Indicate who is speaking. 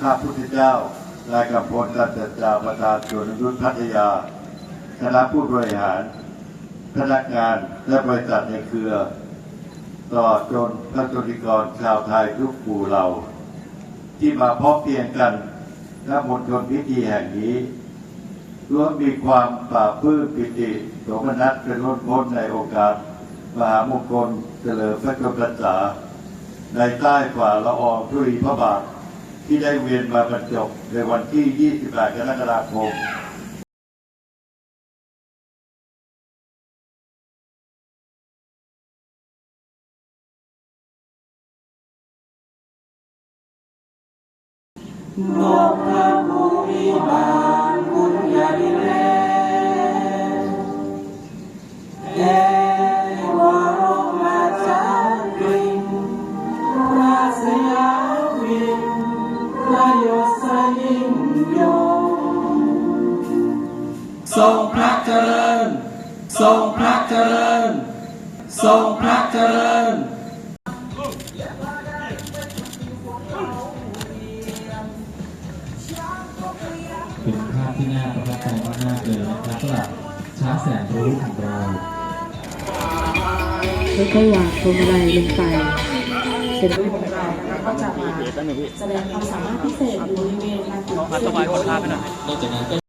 Speaker 1: ข้าพุทธเจ้านายกำพลตันจัจจาประธานสวนยุทธพัทยา คณะผู้บริหาร พนักงานและบริษัทในเครือตลอจนพระสนิกรชาวไทยทุกหมู่เหล่าที่มาพบเพียงกันณมณฑลพิธีแห่งนี้ล้วนมีความปราบปลื้มปิติโสมนัสเป็นล้นพ้นในโอกาส มหามงคลเฉลิมพระชนมพรรษาในใต้ฝ่าละอองธุลีพระบาท ที่ได้เวียนมาบรรจบในวันที่ 28 กรกฎาคม
Speaker 2: นกพระภูมิบาลคุณยาลิเล ทรงพระเจริญ ทรงพระเจริญ ทรงพระเจริญ
Speaker 3: เป็นภาพที่น่าประทับใจมากๆเลยนะครับสำหรับช้างแสนรู้ของเรา
Speaker 4: แล้วก็วางพวงมาลัยลงไปเสร็จ
Speaker 5: ของเรานะคะก็จะมาแสดงความสามารถพิเศษอยู่บริเวณลานกิจกรรม
Speaker 3: นอกจากนั้นก็